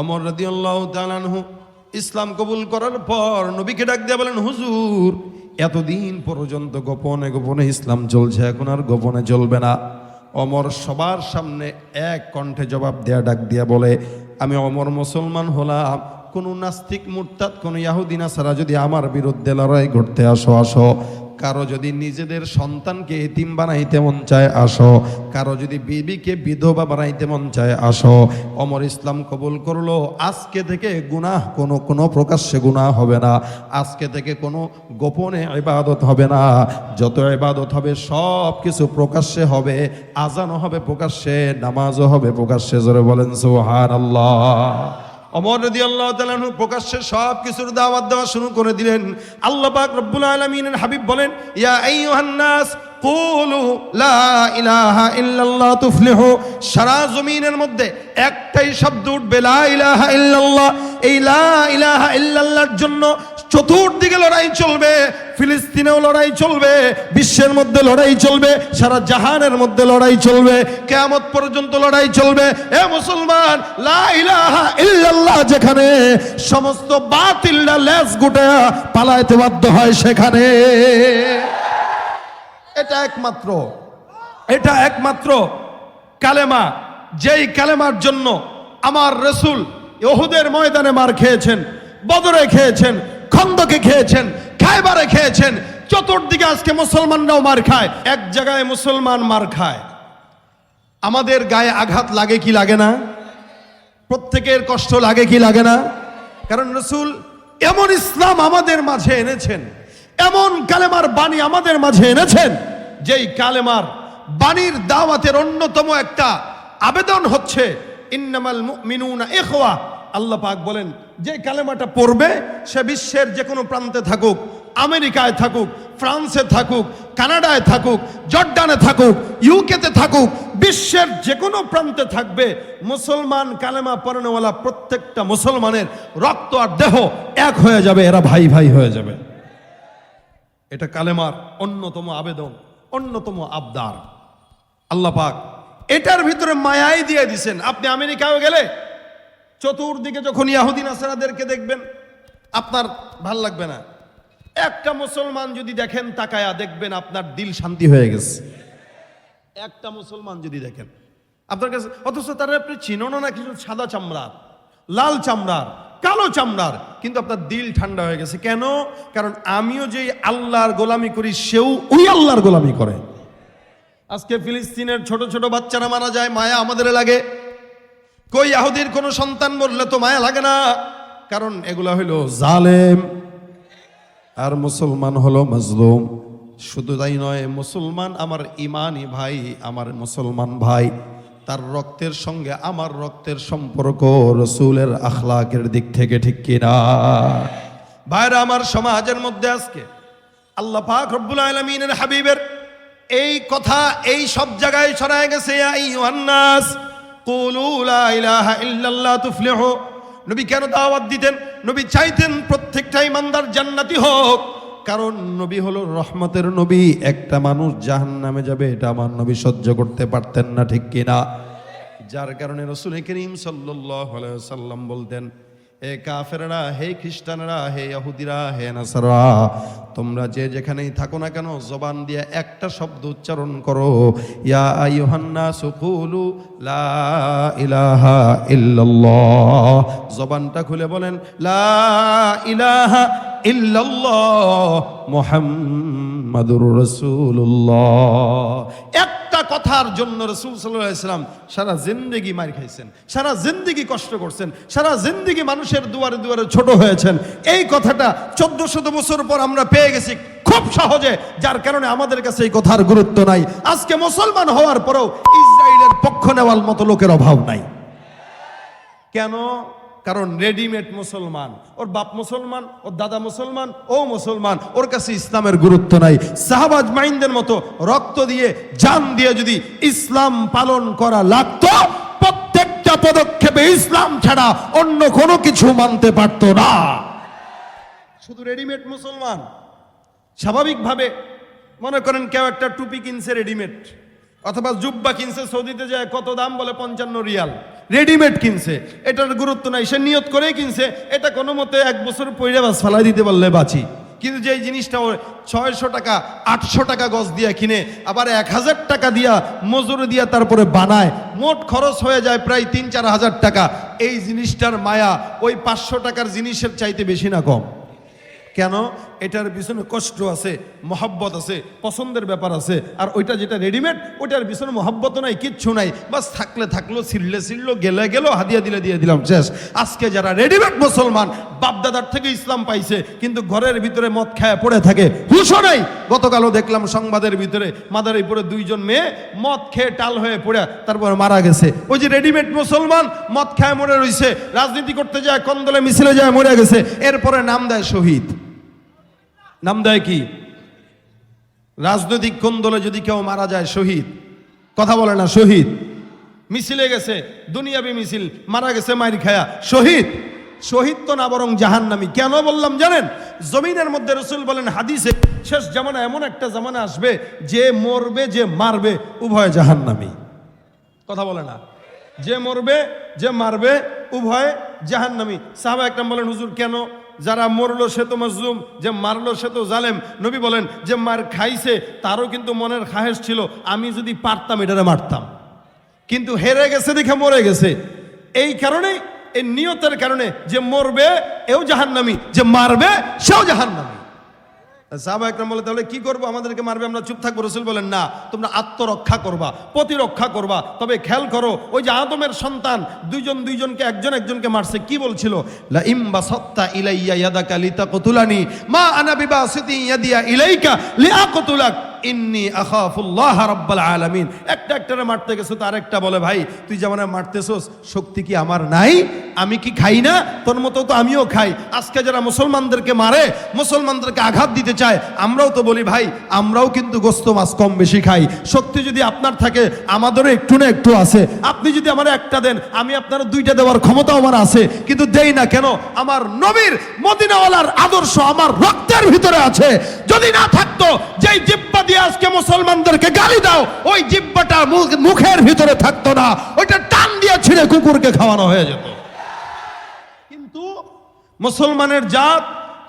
অমর রাদি আল্লাহ তালানহু ইসলাম কবুল করার পর নবীকে ডাক দিয়ে বলেন, হুজুর, এতদিন পর্যন্ত গোপনে গোপনে ইসলাম চলছে, এখন আর গোপনে চলবে না। অমর সবার সামনে এক কণ্ঠে জবাব দেয়া ডাক দিয়া বলে, আমি অমর মুসলমান হলাম, কোনো নাস্তিক মুরতাদ, কোনো ইয়াহুদিনা ছাড়া যদি আমার বিরুদ্ধে লড়াই করতে আসো আসো। কারও যদি নিজেদের সন্তানকে এতিম বানাইতে মন চায়, আসো। কারও যদি বিবিকে বিধবা বানাইতে মন চায়, আসো। অমর ইসলাম কবুল করল। আজকে থেকে গুনাহ কোনো কোনো প্রকাশ্যে গুনাহ হবে না। আজকে থেকে কোনো গোপনে ইবাদত হবে না। যত ইবাদত হবে, সব কিছু প্রকাশ্যে হবে। আজানও হবে প্রকাশ্যে, নামাজও হবে প্রকাশ্যে। জোরে বলেন, সুবহানাল্লাহ। অমর রদি আল্লাহ তালু প্রকাশ্যে সব কিছুর দাওয়াত দেওয়া শুরু করে দিলেন। আল্লাহ পাক রব্বুল আলমিনের হাবিব বলেন, ইয়া আইয়ুহান্নাস কুলু লা ইলাহা ইল্লাল্লাহ তুফলিহু। সারা জমিনের মধ্যে একটাই শব্দ উঠবে, লা ইলাহা ইল্লাল্লাহ। এই লা ইলাহা ইল্লাল্লাহর জন্য চতুর্দিকে লড়াই চলবে। ফিলিস্তিনেও লড়াই চলবে, বিশ্বের মধ্যে লড়াই চলবে, সারা জাহানের মধ্যে লড়াই চলবে, কেয়ামত পর্যন্ত লড়াই চলবে। এ মুসলমান যেখানে সমস্ত বাতিলরা লেজ গুটে পালাইতে বাধ্য হয় সেখানে। এটা একমাত্র এটা একমাত্র কালেমা। যেই কালেমার জন্য আমার রসুল ওহুদের ময়দানে মার খেয়েছেন, বদরে খেয়েছেন খন্দকে খেয়েছেন, খাইবারে খেয়েছেন, চতুর্দিকে আজকে মুসলমানরাও মার খায়, এক জায়গায় মুসলমান মার খায়। আমাদের গায়ে আঘাত লাগে কি লাগে না? প্রত্যেকের কষ্ট লাগে কি লাগে না? কারণ রসুল এমন ইসলাম আমাদের মাঝে এনেছেন, এমন কালেমার বাণী আমাদের মাঝে এনেছেন, যেই কালেমার বাণীর দাওয়াতের অন্যতম একটা আবেদন হচ্ছে, ইন্নামাল মিনুনা এখোয়া আল্লাহ পাক বলেন যে কালেমাটা পড়বে, সে বিশ্বের যে কোনো প্রান্তে থাকুক, আমেরিকায় থাকুক, ফ্রান্সে থাকুক, কানাডায় থাকুক, জর্ডানে থাকুক, ইউকেতে থাকুক, বিশ্বের যে কোনো প্রান্তে থাকবে, মুসলমান কালেমা পড়ানোওয়ালা প্রত্যেকটা মুসলমানের রক্ত আর দেহ এক হয়ে যাবে, এরা ভাই ভাই হয়ে যাবে। এটা কালেমার অন্যতম আবেদন, অন্যতম আবদার। আল্লাহ পাক এটার ভিতরে মায়াই দিয়ে দিছেন। আপনি আমেরিকাও গেলে চতুর্দিকে যখন ইয়াহুদিন আসারাদেরকে দেখবেন, আপনার ভালো লাগবে না। একটা মুসলমান যদি দেখেন তাকায়া দেখবেন আপনার দিল শান্তি হয়ে গেছে। একটা মুসলমান যদি দেখেন, আপনার কাছে, অথচ তারা আপনি চিনন না কিছু সাদা চামড়ার, লাল চামড়ার, কালো চামড়ার, কিন্তু আপনার দিল ঠান্ডা হয়ে গেছে। কেন? কারণ আমিও যে আল্লাহর গোলামি করি, সেও ওই আল্লাহর গোলামি করে। আজকে ফিলিস্তিনের ছোট ছোট বাচ্চারা মারা যায়, মায়া আমাদের লাগে। কই ইয়াহুদির কোনো সন্তান মরলে তো মায়া লাগে না? কারণ এগুলা হইল জালেম আর মুসলমান হলো মজলুম। শুধু তাই নয়, মুসলমান আমার ইমানই ভাই, আমার মুসলমান ভাই, তার রক্তের সঙ্গে আমার রক্তের সম্পর্ক রসুলের আখলাকের দিক থেকে ঠিক কিনা? ভাইরা, আমার সমাজের মধ্যে আজকে আল্লাহ পাক রব্বুল আলমিনের হাবিবের এই কথা এই সব জায়গায় ছড়ায় গেছে, ইয়া আইয়ুহান্নাস নবী কেন দাওয়াত দিতেন? নবী চাইতেন প্রত্যেকটা ইমানদার জান্নাতি হোক। কারণ নবী হলো রহমতের নবী। একটা মানুষ জাহান নামে যাবে, এটা আমার নবী সহ্য করতে পারতেন না, ঠিক কিনা? যার কারণে রসুল করিম সাল্লাহ সাল্লাম বলতেন হে কাফেররা, হে খ্রিস্টানরা, হে ইহুদিরা, হে নাসারা তোমরা যে যেখানেই থাকো না কেন, জবান দিয়ে একটা শব্দ উচ্চারণ করো। ইয়া আইয়ুহান্না সুকুলু লা ইলাহা ইল্লাল্লাহ। জবানটা খুলে বলেন, লা ইলাহা ইল্লাল্লাহ মুহাম্মাদুর রাসূলুল্লাহ। একটা কথার জন্য রসুল সাল্লাম সারা জিন্দগি মার খাইছেন, সারা জিন্দগি কষ্ট করছেন, সারা জিন্দগি মানুষের দুয়ারে দুয়ারে ছোট হয়েছেন। এই কথাটা চোদ্দ শত বছর পর আমরা পেয়ে গেছি খুব সহজে, যার কারণে আমাদের কাছে এই কথার গুরুত্ব নাই। আজকে মুসলমান হওয়ার পরেও ইসরায়েলের পক্ষ নেওয়ার মতো লোকের অভাব নাই। কেন? কারণ রেডিমেড মুসলমান। ওর বাপ মুসলমান, ওর দাদা মুসলমান, ও মুসলমান, ওর কাছে ইসলামের গুরুত্ব নাই। সাহাবাজ মাইন্দের মতো রক্ত দিয়ে, জান দিয়ে যদি ইসলাম পালন করা লাগতো, প্রত্যেকটা পদক্ষেপে ইসলাম ছাড়া অন্য কোনো কিছু মানতে পারতো না। শুধু রেডিমেড মুসলমান। স্বাভাবিকভাবে মনে করেন কেউ একটা টুপি কিনছে রেডিমেড, অথবা জুব্বা কিনছে সৌদিতে যায়, কত দাম বলে পঞ্চান্ন রিয়াল। রেডিমেড কিনছে। এটার গুরুত্ব নাই, সে নিয়ত করেই কিনছে। এটা কোনো মতে এক বছর পইরে বাস ফেলাই দিতে পারলে বাঁচি। কিন্তু যে জিনিসটা ছয়শো টাকা, আটশো টাকা গজ দিয়া কিনে, আবার এক হাজার টাকা দিয়া মজুরি দিয়া তারপরে বানায়, মোট খরচ হয়ে যায় প্রায় তিন, চার হাজার টাকা। এই জিনিসটার মায়া ওই পাঁচশো টাকার জিনিসের চাইতে বেশি না কম। কেন? এটার পিছনে কষ্ট আছে, মহাব্বত আছে, পছন্দের ব্যাপার আছে। আর ওইটা যেটা রেডিমেড ওইটার পিছনে মহাব্বত নাই, কিচ্ছু নাই। বাস থাকলে থাকল, ছিঁড়লে ছিঁড়লো, গেলে গেলো, হাদিয়া দিলে দিয়ে দিলাম, শেষ। আজকে যারা রেডিমেড মুসলমান, বাপদাদার থেকে ইসলাম পাইছে, কিন্তু ঘরের ভিতরে মদ খায় পড়ে থাকে, হুশও নাই। গতকালও দেখলাম সংবাদের ভিতরে, মাদারীপুরে দুইজন মেয়ে মদ খেয়ে টাল হয়ে পড়ে, তারপরে মারা গেছে। ওই যে রেডিমেড মুসলমান, মদ খায় মরে রইছে, রাজনীতি করতে যায়, কন্দলে মিছিলে যায়, মরে গেছে, এরপরে নাম দেয় শহীদ। নাম দেয় কি? রাজনৈতিক কোন্দলে যদি কেউ মারা যায়, শহীদ। কথা বলে না, শহীদ। মিছিলে গেছে, দুনিয়াবি মিছিল, মারা গেছে মাইর খায়া, শহীদ। শহীদ তো না, বরং জাহান্নামি। কেন বললাম জানেন? জমিনের মধ্যে রসুল বলেন, হাদিসে শেষ জামানা এমন একটা জামানা আসবে, যে মরবে, যে মারবে, উভয় জাহান্নামি। কথা বলে না। যে মরবে, যে মারবে, উভয় জাহান্নামি। সাহাবা একরাম বলেন, হুজুর, কেন? যারা মরলো সে তো মজলুম, যে মারলো সে তো জালেম। নবী বলেন, যে মার খাইছে, তারও কিন্তু মনের খাহেস ছিল, আমি যদি পারতাম এটারে মারতাম। কিন্তু হেরে গেছে দেখে মরে গেছে। এই কারণে, এই নিয়তের কারণে যে মরবে, এও জাহান্নামি, যে মারবে, সেও জাহান্নামি। সাহাবা একরাম বলে, তাহলে কি করব? আমাদেরকে মারবে, আমরা চুপ থাকব? রসুল বলেন, না, তোমরা আত্মরক্ষা করবা, প্রতিরক্ষা করবা। তবে খেয়াল করো, ওই যে আদমের সন্তান, দুইজন দুইজনকে, একজন একজনকে মারছে, কি বলছিল? ইলাইয়া লিতাকতুলানি, মা আনা ইয়াদিয়া ইলাইকা লিআকতুলাক ইন্নি আখাফুল্লাহ রাব্বাল একটা মারতে তো আরেকটা বলে, ভাই, তুই যেমন মারতেছস, শক্তি কি আমার নাই? আমি কি খাই না? তোর মতো তো আমিও খাই। আজকে যারা মুসলমানদেরকে মারে, মুসলমানদেরকে আঘাত দিতে চায়, আমরাও তো বলি, ভাই, আমরাও কিন্তু গোস্ত মাছ কম বেশি খাই। শক্তি যদি আপনার থাকে, আমাদেরও একটু না একটু আছে। আপনি যদি আমার একটা দেন, আমি আপনার দুইটা দেওয়ার ক্ষমতা আমার আছে। কিন্তু দেই না কেন? আমার নবীর মদিনাওয়ালার আদর্শ আমার রক্তের ভিতরে আছে। যদি না থাকতো যেই জিব্বা দিয়ে আজকে মুসলমানদেরকে গালি দাও, ওই জিব্বাটা মুখের ভিতরে থাকতো না। ওইটা টান দিয়ে ছিঁড়ে কুকুরকে খাওয়ানো হয়ে যেত। কিন্তু মুসলমানের জাত,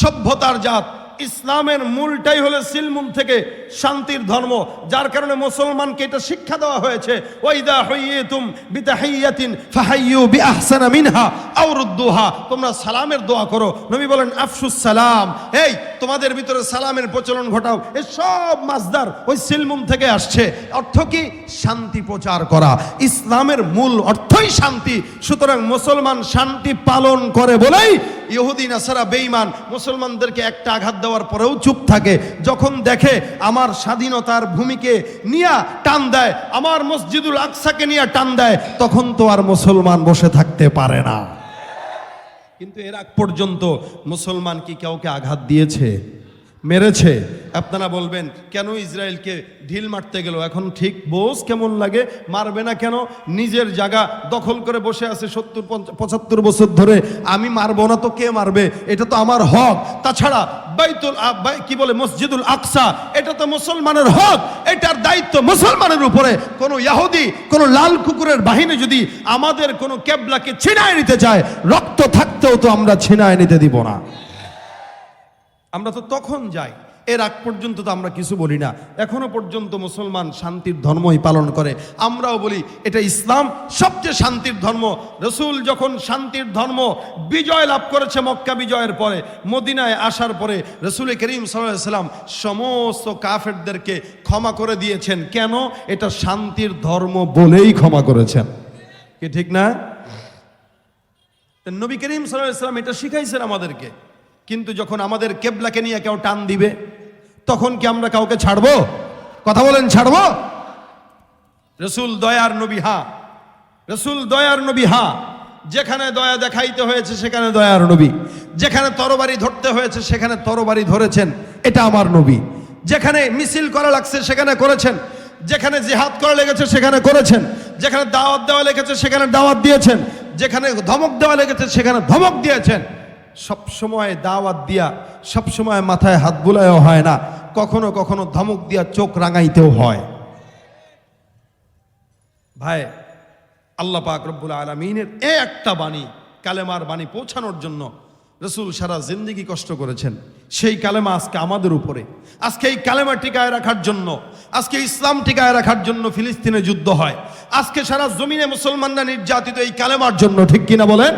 সভ্যতার জাত ইসলামের মূলটাই হলো সিলমুন থেকে শান্তির ধর্ম। যার কারণে মুসলমানকে এটা শিক্ষা দেওয়া হয়েছে। ওয়াইদা হাইয়াতুম বিতাহিয়াতিন ফাহাইয়ু বিআহসানা মিনহা আও রুদ্দুহা। তোমরা সালামের দোয়া করো। নবী বলেন, আফসুস সালাম। এই, তোমাদের ভিতরে সালামের প্রচলন ঘটাও। এই সব মাসদার ওই সিলমুন থেকে আসছে। অর্থ কি? শান্তি প্রচার করা। ইসলামের মূল অর্থই শান্তি। সুতরাং মুসলমান শান্তি পালন করে বলেই ইহুদি আসারা বেইমান মুসলমানদেরকে একটা আঘাত দেওয়ার পরেও চুপ থাকে। যখন দেখে আমার স্বাধীনতার ভূমিকে নিয়া টান দেয়, আমার মসজিদুল আকসাকে নিয়ে টান দেয়, তখন তো আর মুসলমান বসে থাকতে পারে না। কিন্তু এর আগ পর্যন্ত মুসলমান কি কাউকে আঘাত দিয়েছে? মেরেছে। আপনারা বলবেন, কেন ইসরায়েলকে ঢিল মারতে গেল? এখন ঠিক বোস কেমন লাগে? মারবে না কেন? নিজের জায়গা দখল করে বসে আছে সত্তর পঁচাত্তর বছর ধরে। আমি মারবো না তো কে মারবে? এটা তো আমার হক। তাছাড়া বাইতুল বাই- কি বলে, মসজিদুল আকসা, এটা তো মুসলমানের হক। এটার দায়িত্ব মুসলমানের উপরে। কোনো ইয়াহুদি, কোনো লাল কুকুরের বাহিনী যদি আমাদের কোনো কেবলাকে ছিনায় নিতে চায়, রক্ত থাকতেও তো আমরা ছিনায় নিতে দিব না। আমরা তো তখন যাই। এর আগ পর্যন্ত তো আমরা কিছু বলি না। এখনও পর্যন্ত মুসলমান শান্তির ধর্মই পালন করে। আমরাও বলি, এটা ইসলাম সবচেয়ে শান্তির ধর্ম। রসুল যখন শান্তির ধর্ম বিজয় লাভ করেছে মক্কা বিজয়ের পরে, মদিনায় আসার পরে, রসুল করিম সাল্লাম সমস্ত কাফেরদেরকে ক্ষমা করে দিয়েছেন। কেন? এটা শান্তির ধর্ম বলেই ক্ষমা করেছেন। কি ঠিক না? নবী করিম সাল্লাম এটা শিখাইছেন আমাদেরকে। কিন্তু যখন আমাদের কেবলাকে নিয়ে কেউ টান দিবে, তখন কি আমরা কাউকে ছাড়বো? কথা বলেন, ছাড়বো? রসুল দয়ার নবী হা। রসুল দয়ার নবী হা। যেখানে দয়া দেখাইতে হয়েছে, সেখানে দয়ার নবী। যেখানে তরবারি ধরতে হয়েছে, সেখানে তরবারি ধরেছেন, এটা আমার নবী। যেখানে মিছিল করা লাগছে, সেখানে করেছেন। যেখানে জিহাদ করা লেগেছে, সেখানে করেছেন। যেখানে দাওয়াত দেওয়া লেগেছে, সেখানে দাওয়াত দিয়েছেন। যেখানে ধমক দেওয়া লেগেছে, সেখানে ধমক দিয়েছেন। সব সময় দাওয়াত দিয়া, সবসময় মাথায় হাত বুলায়ও হয় না, কখনো কখনো ধমক দিয়া চোখ রাঙাইতেও হয়। ভাই, আল্লাহ পাক রব্বুল আলমিনের এ একটা বাণী, কালেমার বাণী পৌঁছানোর জন্য রসুল সারা জিন্দিগি কষ্ট করেছেন। সেই কালেমা আজকে আমাদের উপরে। আজকে এই কালেমা টিকায় রাখার জন্য, আজকে ইসলাম টিকায় রাখার জন্য ফিলিস্তিনে যুদ্ধ হয়। আজকে সারা জমিনে মুসলমানরা নির্যাতিত এই কালেমার জন্য, ঠিক কিনা বলেন?